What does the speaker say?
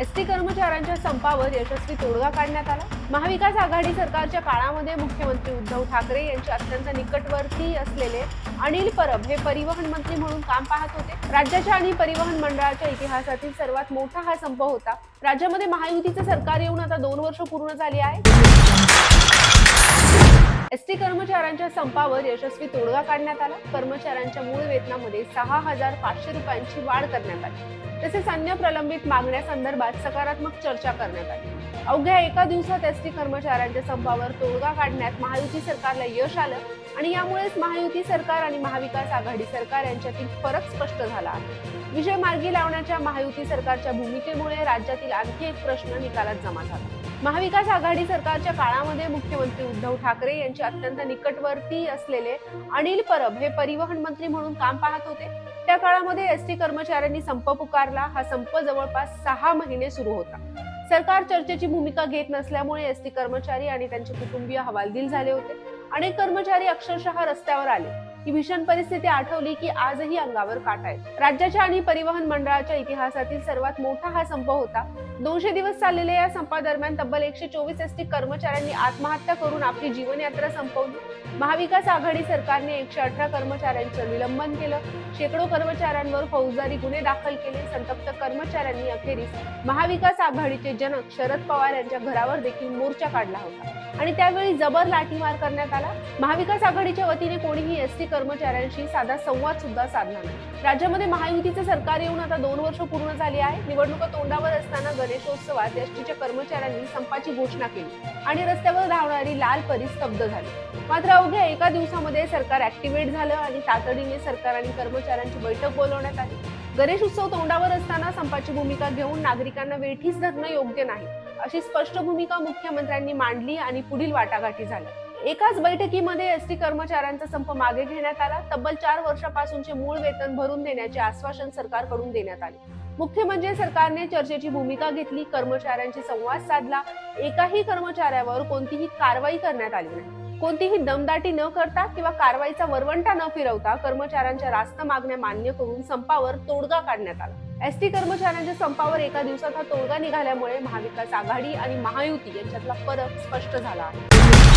ST कर्मचाऱ्यांच्या संपावर यशस्वी तोडगा काढण्यात आला. महाविकास आघाडी सरकारच्या काळामध्ये मुख्यमंत्री उद्धव ठाकरे यांचे अत्यंत निकटवर्ती असलेले अनिल परब हे परिवहन मंत्री म्हणून काम पाहत होते. राज्याच्या आणि परिवहन मंडळाच्या इतिहासातील सर्वात मोठा हा संप होता. राज्यामध्ये महायुतीचं सरकार येऊन आता दोन वर्ष पूर्ण झाली आहे. एसटी कर्मचाऱ्यांच्या संपावर यशस्वी तोडगा काढण्यात आला. कर्मचाऱ्यांच्या मूळ वेतनामध्ये सहा हजार पाचशे रुपयांची वाढ करण्यात आली. तसेच अन्य प्रलंबित मागण्यासंदर्भात सकारात्मक चर्चा करण्यात आली. अवघ्या एका दिवसात एसटी कर्मचाऱ्यांच्या संपावर तोडगा काढण्यात महायुती सरकारला यश आलं आणि यामुळेच महायुती सरकार आणि महाविकास आघाडी सरकार यांच्यातील फरक स्पष्ट झाला आहे. विजय मार्गी लावण्याच्या महायुती सरकारच्या भूमिकेमुळे राज्यातील आणखी एक प्रश्न निकालात जमा झाला. महाविकास आघाडी सरकारच्या काळामध्ये मुख्यमंत्री उद्धव ठाकरे यांचे अत्यंत निकटवर्ती असलेले अनिल परब हे परिवहन मंत्री म्हणून काम पाहत होते. त्या काळामध्ये एसटी कर्मचाऱ्यांनी संप पुकारला. हा संप जवळपास सहा महिने सुरू होता. सरकार चर्चेची भूमिका घेत नसल्यामुळे एसटी कर्मचारी आणि त्यांचे कुटुंबीय हवालदिल झाले होते. अनेक कर्मचारी अक्षरशः रस्त्यावर आले. ही भीषण परिस्थिती आठवली की आजही अंगावर काटा आहे. राज्याच्या आणि परिवहन मंडळाच्या इतिहासातील सर्वात मोठा हा संप होता. दोनशे दिवस चाललेल्या या संपादरम्यान तब्बल एकशे चोवीस एसटी कर्मचाऱ्यांनी आत्महत्या करून आपली जीवनयात्रा संपवली. महाविकास आघाडी सरकारने एकशे अठरा कर्मचाऱ्यांचं निलंबन केलं. शेकडो कर्मचाऱ्यांवर फौजदारी गुन्हे दाखल केले. संतप्त कर्मचाऱ्यांनी अखेरीस महाविकास आघाडीचे जनक शरद पवार यांच्या घरावर देखील मोर्चा काढला होता. आणि त्यावेळी जबर लाठीमार करण्यात आला. महाविकास आघाडीच्या वतीने कोणीही एसटी कर्मचाऱ्यांशी साधा संवाद सुद्धा साधला नाही. राज्यामध्ये महायुतीचं सरकार येऊन आता दोन वर्ष पूर्ण झाली आहे. निवडणुका तोंडावर असताना गणेशोत्सवात एसटीच्या कर्मचाऱ्यांनी संपाची घोषणा केली आणि रस्त्यावर धावणारी लाल परी स्तब्ध झाली. मात्र अवघ्या एका दिवसामध्ये सरकार ऍक्टिव्हेट झालं आणि तातडीने सरकार आणि कर्मचाऱ्यांची बैठक बोलवण्यात आली. गणेश उत्सव तोंडावर असताना संपाची भूमिका घेऊन नागरिकांना वेठीस धरणं योग्य नाही अशी स्पष्ट भूमिका मुख्यमंत्र्यांनी मांडली आणि पुढील वाटाघाटी झाल्या. एकाच बैठकीमध्ये एसटी कर्मचाऱ्यांचा संप मागे घेण्यात आला. तब्बल चार वर्षापासूनचे मूळ वेतन भरून देण्याचे आश्वासन सरकारकडून देण्यात आले. मुख्य म्हणजे सरकारने चर्चेची भूमिका घेतली कर्मचाऱ्यांशी संवाद साधला. एकाही कर्मचाऱ्यावर कोणतीही कारवाई करण्यात आली नाही. कोणतीही दमदाटी न करता किंवा कारवाईचा वरवंटा न फिरवता कर्मचाऱ्यांच्या रास्त मागण्या मान्य करून संपावर तोडगा काढण्यात आला. एसटी कर्मचाऱ्यांच्या संपावर एका दिवसात हा तोडगा निघाल्यामुळे महाविकास आघाडी आणि महायुती यांच्यातला फरक स्पष्ट झाला आहे.